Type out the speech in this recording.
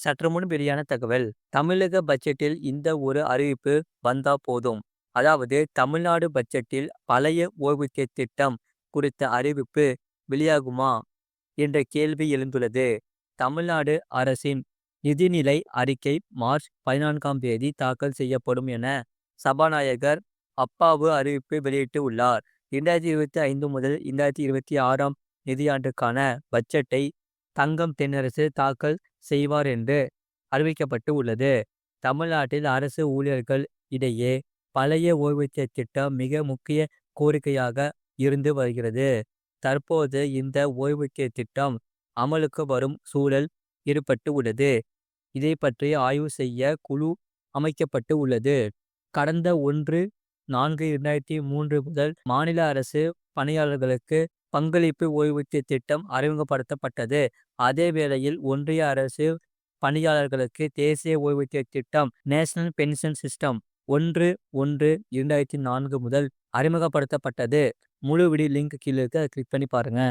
சற்று முன் வெளியான தகவல் தமிழக பட்ஜெட்டில் இந்த ஒரு அறிவிப்பு வந்தா போதும். அதாவது தமிழ்நாடு பட்ஜெட்டில் பழைய ஓய்வூதிய திட்டம் குறித்த அறிவிப்பு வெளியாகுமா என்ற கேள்வி எழுந்துள்ளது. தமிழ்நாடு அரசின் நிதிநிலை அறிக்கை மார்ச் பதினான்காம் தேதி தாக்கல் செய்யப்படும் என சபாநாயகர் அப்பாவு அறிவிப்பு வெளியிட்டு உள்ளார். இரண்டாயிரத்தி இருபத்தி ஐந்து முதல் இரண்டாயிரத்தி இருபத்தி ஆறாம் நிதியாண்டுக்கான பட்ஜெட்டை தங்கம் தென்னரசு தாக்கல் செய்வார் என்று அறிவிக்கப்பட்டு உள்ளது. தமிழ்நாட்டில் அரசு ஊழியர்கள் இடையே பழைய ஓய்வூதிய திட்டம் மிக முக்கிய கோரிக்கையாக இருந்து வருகிறது. தற்போது இந்த ஓய்வூதிய திட்டம் அமலுக்கு வரும் சூழல் ஏற்பட்டு உள்ளது. இதை பற்றி ஆய்வு செய்ய குழு அமைக்கப்பட்டு உள்ளது. கடந்த ஒன்று நான்கு இரண்டாயிரத்தி மூன்று முதல் மாநில அரசு பணியாளர்களுக்கு பங்களிப்பு ஓய்வூதிய திட்டம் அறிமுகப்படுத்தப்பட்டது. அதே வேளையில் ஒன்றிய அரசு பணியாளர்களுக்கு தேசிய ஓய்வூதிய திட்டம் நேஷனல் பென்ஷன் சிஸ்டம் ஒன்று ஒன்று இரண்டாயிரத்தி நான்கு முதல் அறிமுகப்படுத்தப்பட்டது. முழு வீடியோ லிங்க் கீழே இருக்கு அதை கிளிக் பண்ணி பாருங்க.